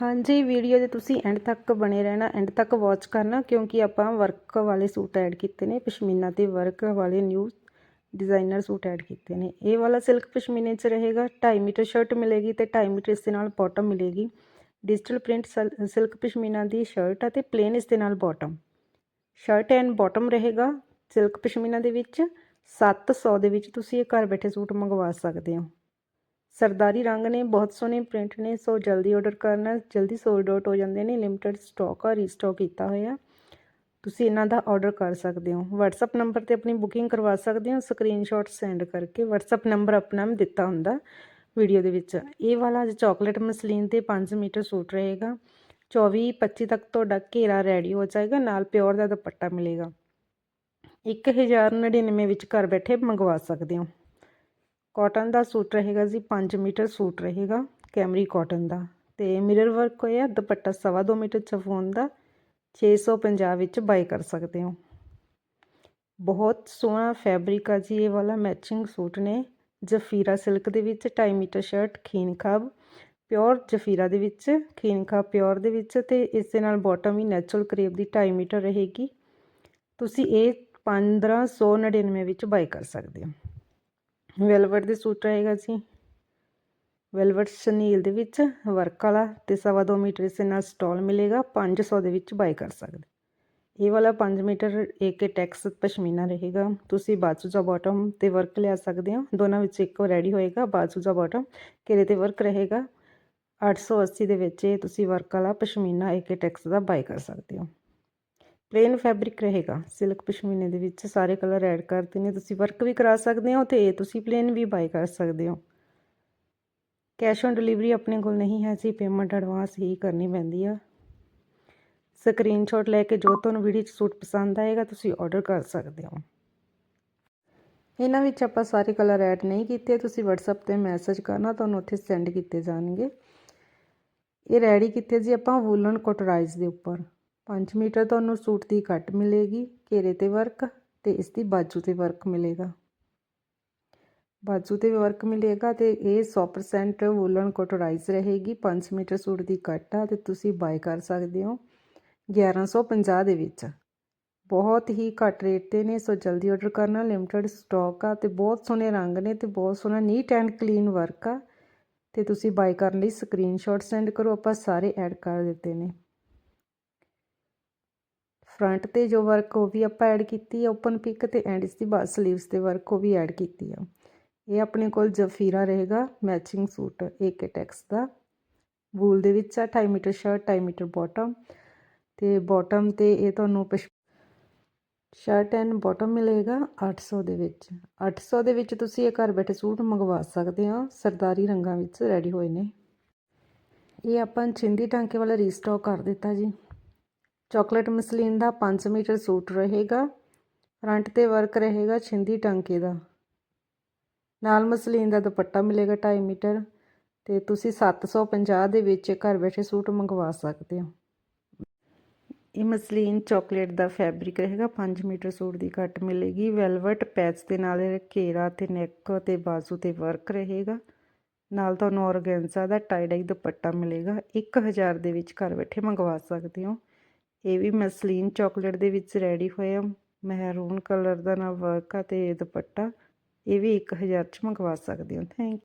ਹਾਂਜੀ, ਵੀਡੀਓ ਦੇ ਤੁਸੀਂ ਐਂਡ ਤੱਕ ਬਣੇ ਰਹਿਣਾ ਐਂਡ ਤੱਕ ਵਾਚ ਕਰਨਾ, ਕਿਉਂਕਿ ਆਪਾਂ ਵਰਕ ਵਾਲੇ ਸੂਟ ਐਡ ਕੀਤੇ ਨੇ, ਪਸ਼ਮੀਨਾ ਤੇ ਵਰਕ ਵਾਲੇ ਨਿਊ ਡਿਜ਼ਾਈਨਰ ਸੂਟ ਐਡ ਕੀਤੇ ਨੇ। ਇਹ ਵਾਲਾ ਸਿਲਕ ਪਸ਼ਮੀਨੇ 'ਚ ਰਹੇਗਾ 2.5 ਮੀਟਰ ਸ਼ਰਟ ਮਿਲੇਗੀ ਤੇ 2.5 ਮੀਟਰ ਇਸ ਦੇ ਨਾਲ ਬਾਟਮ ਮਿਲੇਗੀ। ਡਿਜੀਟਲ ਪ੍ਰਿੰਟ ਸਿਲਕ ਪਸ਼ਮੀਨਾ ਦੀ ਸ਼ਰਟ ਅਤੇ ਪਲੇਨ ਇਸ ਦੇ ਨਾਲ ਬਾਟਮ ਸ਼ਰਟ ਐਂਡ ਬਾਟਮ ਰਹੇਗਾ ਸਿਲਕ ਪਸ਼ਮੀਨਾ ਦੇ ਵਿੱਚ 700 ਦੇ ਵਿੱਚ ਤੁਸੀਂ ਇਹ ਘਰ ਬੈਠੇ ਸੂਟ ਮੰਗਵਾ ਸਕਦੇ ਹੋ। ਸਰਦਾਰੀ ਰੰਗ ਨੇ, ਬਹੁਤ ਸੋਹਣੇ ਪ੍ਰਿੰਟ ਨੇ, ਸੋ ਜਲਦੀ ਆਰਡਰ ਕਰਨਾ, ਜਲਦੀ ਸੋਲਡ ਆਊਟ ਹੋ ਜਾਂਦੇ ਨੇ ਲਿਮਟਿਡ ਸਟਾਕ ਆ ਰੀਸਟਾਕ ਕੀਤਾ ਹੋਇਆ। ਤੁਸੀਂ ਇਹਨਾਂ ਦਾ ਆਰਡਰ ਕਰ ਸਕਦੇ ਹੋ। WhatsApp ਨੰਬਰ ਤੇ ਆਪਣੀ ਬੁਕਿੰਗ ਕਰਵਾ ਸਕਦੇ ਹੋ ਸਕਰੀਨਸ਼ਾਟ ਸੈਂਡ ਕਰਕੇ। WhatsApp ਨੰਬਰ ਆਪਣਾ ਦਿੱਤਾ ਹੁੰਦਾ ਵੀਡੀਓ ਦੇ ਵਿੱਚ। ਇਹ ਵਾਲਾ ਅੱਜ ਚਾਕਲੇਟ ਮਸਲੀਨ ਤੇ 5 ਮੀਟਰ ਸੂਟ ਰਹੇਗਾ। 24 25 ਤੱਕ ਤੁਹਾਡਾ ਘੇਰਾ ਰੈਡੀ ਹੋ ਜਾਏਗਾ, ਨਾਲ ਪਿਓਰ ਦਾ ਦੁਪੱਟਾ ਮਿਲੇਗਾ। 1099 ਵਿੱਚ ਘਰ ਬੈਠੇ ਮੰਗਵਾ ਸਕਦੇ ਹੋ। ਕਾਟਨ ਦਾ ਸੂਟ ਰਹੇਗਾ ਜੀ 5 ਮੀਟਰ ਸੂਟ ਰਹੇਗਾ, ਕੈਮਰੀ ਕਾਟਨ ਦਾ। ਤੇ ਮਿਰਰ ਵਰਕ ਹੋਇਆ, ਦੁਪੱਟਾ ਸਵਾ 2 ਮੀਟਰ ਚਫੋਨ ਦਾ 650 ਵਿੱਚ ਬਾਈ ਕਰ ਸਕਦੇ ਹੋ। ਬਹੁਤ ਸੋਹਣਾ ਫੈਬਰਿਕ ਆ ਜੀ, ਇਹ ਵਾਲਾ ਮੈਚਿੰਗ ਸੂਟ ਨੇ। ਜਫੀਰਾ ਸਿਲਕ ਦੇ ਵਿੱਚ 2.5 ਮੀਟਰ ਸ਼ਰਟ ਖੀਨ ਖਾਬ। ਪਿਓਰ ਜਫੀਰਾ ਦੇ ਵਿੱਚ, ਖੀਨ ਖਾਬ ਪਿਓਰ ਦੇ ਵਿੱਚ ਤੇ ਇਸ ਦੇ ਨਾਲ ਬਾਟਮ ਵੀ ਨੈਚੁਰਲ ਕਰੇਪ ਦੀ 2.5 ਮੀਟਰ ਰਹੇਗੀ। ਤੁਸੀਂ ਇਹ 1599 ਵਿੱਚ ਬਾਈ ਕਰ ਸਕਦੇ ਹੋ। ਵੈਲਵਟ ਦੇ ਸੂਟ ਰਹੇਗਾ ਜੀ। ਵੈਲਵਟ ਸ਼ਨੀਲ ਦੇ ਵਿੱਚ ਵਰਕ ਵਾਲਾ ਤੇ ਸਵਾ 2 ਮੀਟਰ ਇਸ ਨਾਲ ਸਟਾਲ ਮਿਲੇਗਾ 500 ਦੇ ਵਿੱਚ ਬਾਈ ਕਰ ਸਕਦੇ। ਇਹ ਵਾਲਾ 5 ਮੀਟਰ ਏਕੇ ਟੈਕਸ ਪਸ਼ਮੀਨਾ ਰਹੇਗਾ। ਤੁਸੀਂ ਬਾਜੂ ਦਾ ਬਾਟਮ ਤੇ ਵਰਕ ਲਿਆ ਸਕਦੇ ਹੋ। ਦੋਨਾਂ ਵਿੱਚ ਇੱਕੋ ਰੈਡੀ ਹੋਏਗਾ ਬਾਜੂ ਦਾ ਬਾਟਮ ਘੇਰੇ ਤੇ ਵਰਕ ਰਹੇਗਾ। 880 ਦੇ ਵਿੱਚ ਇਹ ਤੁਸੀਂ ਵਰਕ ਵਾਲਾ ਪਸ਼ਮੀਨਾ ਏਕੇ ਟੈਕਸ ਦਾ ਬਾਈ ਕਰ ਸਕਦੇ ਹੋ। ਪਲੇਨ ਫੈਬਰਿਕ ਰਹੇਗਾ। ਸਿਲਕ ਪਸ਼ਮੀਨੇ ਦੇ ਵਿੱਚ ਸਾਰੇ ਕਲਰ ਐਡ ਕਰਦੇ ਨੇ। ਤੁਸੀਂ ਵਰਕ ਵੀ ਕਰਾ ਸਕਦੇ ਹੋ ਤੇ ਇਹ ਤੁਸੀਂ ਪਲੇਨ ਵੀ ਬਾਈ ਕਰ ਸਕਦੇ ਹੋ। ਕੈਸ਼ ਔਨ ਡਿਲੀਵਰੀ ਆਪਣੇ ਕੋਲ ਨਹੀਂ ਹੈ ਜੀ। ਪੇਮੈਂਟ ਐਡਵਾਂਸ ਹੀ ਕਰਨੀ ਪੈਂਦੀ ਆ। ਸਕਰੀਨਸ਼ਾਟ ਲੈ ਕੇ ਜੋ ਤੁਹਾਨੂੰ ਵੀਡੀਓ 'ਚ ਸੂਟ ਪਸੰਦ ਆਏਗਾ, ਤੁਸੀਂ ਆਰਡਰ ਕਰ ਸਕਦੇ ਹੋ। ਇਹਨਾਂ ਵਿੱਚ ਆਪਾਂ ਸਾਰੇ ਕਲਰ ਐਡ ਨਹੀਂ ਕੀਤੇ। ਤੁਸੀਂ WhatsApp ਤੇ ਮੈਸੇਜ ਕਰਨਾ, ਤੁਹਾਨੂੰ ਉੱਥੇ ਸੈਂਡ ਕੀਤੇ ਜਾਣਗੇ। ਇਹ ਰੈਡੀ ਕੀਤੇ ਜੀ ਆਪਾਂ ਵੂਲਨ ਕੋਟਰਾਈਜ਼ ਦੇ ਉੱਪਰ। 5 ਮੀਟਰ ਤੁਹਾਨੂੰ ਸੂਟ ਦੀ ਕੱਟ ਮਿਲੇਗੀ, ਘੇਰੇ ਤੇ ਵਰਕ ਤੇ ਇਸ ਦੀ ਬਾਜੂ ਤੇ ਵਰਕ ਮਿਲੇਗਾ। ਬਾਜੂ ਤੇ ਵਰਕ ਮਿਲੇਗਾ ਤੇ ਇਹ 100% ਵੂਲਨ ਕੋਟਰਾਈਜ਼ ਰਹੇਗੀ। 5 ਮੀਟਰ ਸੂਟ ਦੀ ਕੱਟ ਆ ਤੇ ਤੁਸੀਂ ਬਾਈ ਕਰ ਸਕਦੇ ਹੋ 1150 ਦੇ ਵਿੱਚ। ਬਹੁਤ ਹੀ ਘੱਟ ਰੇਟ ਤੇ ਨੇ, ਸੋ ਜਲਦੀ ਆਰਡਰ ਕਰਨਾ। ਲਿਮਟਿਡ ਸਟਾਕ ਆ ਤੇ ਬਹੁਤ ਸੋਹਣੇ ਰੰਗ ਨੇ ਤੇ ਬਹੁਤ ਸੋਹਣਾ ਨੀਟ ਐਂਡ ਕਲੀਨ ਵਰਕ ਆ ਤੇ ਤੁਸੀਂ ਬਾਈ ਕਰਨ ਲਈ ਸਕਰੀਨਸ਼ਾਟ ਸੈਂਡ ਕਰੋ, ਆਪਾਂ ਸਾਰੇ ਐਡ ਕਰ ਦਿੱਤੇ ਨੇ। ਫਰੰਟ ਤੇ ਜੋ ਵਰਕ ਉਹ ਵੀ ਆਪਾਂ ਐਡ ਕੀਤੀ ਆ ਓਪਨ ਪਿਕ ਤੇ ਐਂਡ ਇਸ ਦੀ ਬਾਅਦ ਸਲੀਵਸ ਤੇ ਵਰਕ ਉਹ ਵੀ ਐਡ ਕੀਤੀ ਆ। ਇਹ ਆਪਣੇ ਕੋਲ ਜਫੀਰਾ ਰਹੇਗਾ matching suit A K tex the. Wool ਦੇ ਵਿੱਚ ਆ 2.5 ਮੀਟਰ ਸ਼ਰਟ 2.5 ਮੀਟਰ ਬਾਟਮ ਤੇ ਬਾਟਮ ਤੇ ਇਹ ਤੁਹਾਨੂੰ ਸ਼ਰਟ ਐਂਡ ਬਾਟਮ ਮਿਲੇਗਾ 800 ਦੇ ਵਿੱਚ। 800 ਦੇ ਵਿੱਚ ਤੁਸੀਂ ਇਹ ਘਰ ਬੈਠੇ ਸੂਟ ਮੰਗਵਾ ਸਕਦੇ ਹੋ, ਸਰਦਾਰੀ ਰੰਗਾਂ ਵਿੱਚ ਰੈਡੀ ਹੋਏ ਨੇ। ਇਹ ਆਪਾਂ ਛਿੰਦੀ ਟਾਂਕੇ ਵਾਲਾ ਰੀਸਟਾਕ ਕਰ ਦਿੱਤਾ ਜੀ। ਚਾਕਲੇਟ ਮਸਲੀਨ ਦਾ 5 ਮੀਟਰ ਸੂਟ ਰਹੇਗਾ। ਫਰੰਟ ਤੇ ਵਰਕ ਰਹੇਗਾ ਛਿੰਦੀ ਟਾਂਕੇ ਦਾ। ਨਾਲ ਮਸਲੀਨ ਦਾ ਦੁਪੱਟਾ ਮਿਲੇਗਾ 2.5 ਮੀਟਰ ਤੇ ਤੁਸੀਂ 750 ਦੇ ਵਿੱਚ ਘਰ ਬੈਠੇ ਸੂਟ ਮੰਗਵਾ ਸਕਦੇ ਹੋ। ਇਹ ਮਸਲੀਨ ਚਾਕਲੇਟ ਦਾ ਫੈਬਰਿਕ ਰਹੇਗਾ 5 ਮੀਟਰ ਸੂਟ ਦੀ ਕੱਟ ਮਿਲੇਗੀ। ਵੈਲਵਟ ਪੈਚ ਦੇ ਨਾਲ ਘੇਰਾ ਤੇ ਨੈਕ ਤੇ ਬਾਜ਼ੂ ਤੇ ਵਰਕ ਰਹੇਗਾ। ਨਾਲ ਤੁਹਾਨੂੰ ਔਰਗੈਂਜ਼ਾ ਦਾ ਟਾਈਡਾਈ ਦੁਪੱਟਾ ਮਿਲੇਗਾ। 1000 ਦੇ ਵਿੱਚ ਘਰ ਬੈਠੇ ਮੰਗਵਾ ਸਕਦੇ ਹੋ। ਇਹ ਵੀ ਮਸਲੀਨ ਚਾਕਲੇਟ ਦੇ ਵਿੱਚ ਰੈਡੀ ਹੋਇਆ। ਮਹਿਰੂਨ ਕਲਰ ਦਾ ਨਾਲ ਵਰਕ ਆ ਤੇ ਦੁਪੱਟਾ। ਇਹ ਵੀ 1000 ਚ ਮੰਗਵਾ ਸਕਦੇ ਹੋ। ਥੈਂਕ